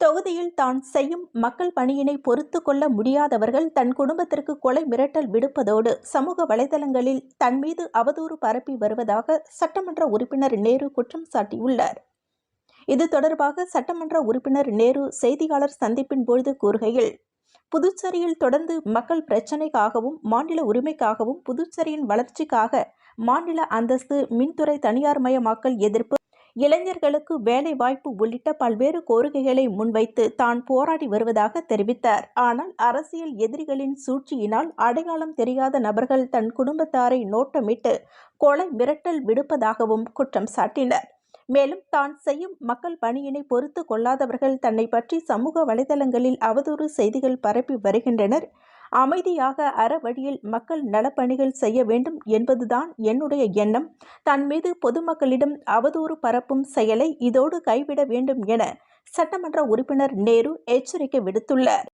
தொகுதியில் தான் செய்யும் மக்கள் பணியினை பொறுத்து கொள்ள முடியாதவர்கள் தன் குடும்பத்திற்கு கொலை மிரட்டல் விடுப்பதோடு சமூக வலைதளங்களில் தன் மீது அவதூறு பரப்பி வருவதாக சட்டமன்ற உறுப்பினர் நேரு குற்றம் சாட்டியுள்ளார். இது தொடர்பாக சட்டமன்ற உறுப்பினர் நேரு செய்தியாளர் சந்திப்பின் பொழுது கூறுகையில் புதுச்சேரியில் தொடர்ந்து மக்கள் பிரச்சினைக்காகவும் மாநில உரிமைக்காகவும் புதுச்சேரியின் வளர்ச்சிக்காக மாநில அந்தஸ்து மின்துறை தனியார்மயமாக்கல் எதிர்ப்பு இளைஞர்களுக்கு வேலை வாய்ப்பு உள்ளிட்ட பல்வேறு கோரிக்கைகளை முன்வைத்து தான் போராடி வருவதாக தெரிவித்தார். ஆனால் அரசியல் எதிரிகளின் சூழ்ச்சியினால் அடையாளம் தெரியாத நபர்கள் தன் குடும்பத்தாரை நோட்டமிட்டு கொலை மிரட்டல் விடுப்பதாகவும் குற்றம் சாட்டினர். மேலும் தான் செய்யும் மக்கள் பணியினை பொறுத்து கொள்ளாதவர்கள் தன்னை பற்றி சமூக வலைதளங்களில் அவதூறு செய்திகள் பரப்பி வருகின்றனர். அமைதியாக அறவழியில் மக்கள் நலப்பணிகள் செய்ய வேண்டும் என்பதுதான் என்னுடைய எண்ணம். தன் மீது பொதுமக்களிடம் அவதூறு பரப்பும் செயலை இதோடு கைவிட வேண்டும் என சட்டமன்ற உறுப்பினர் நேரு எச்சரிக்கை விடுத்துள்ளார்.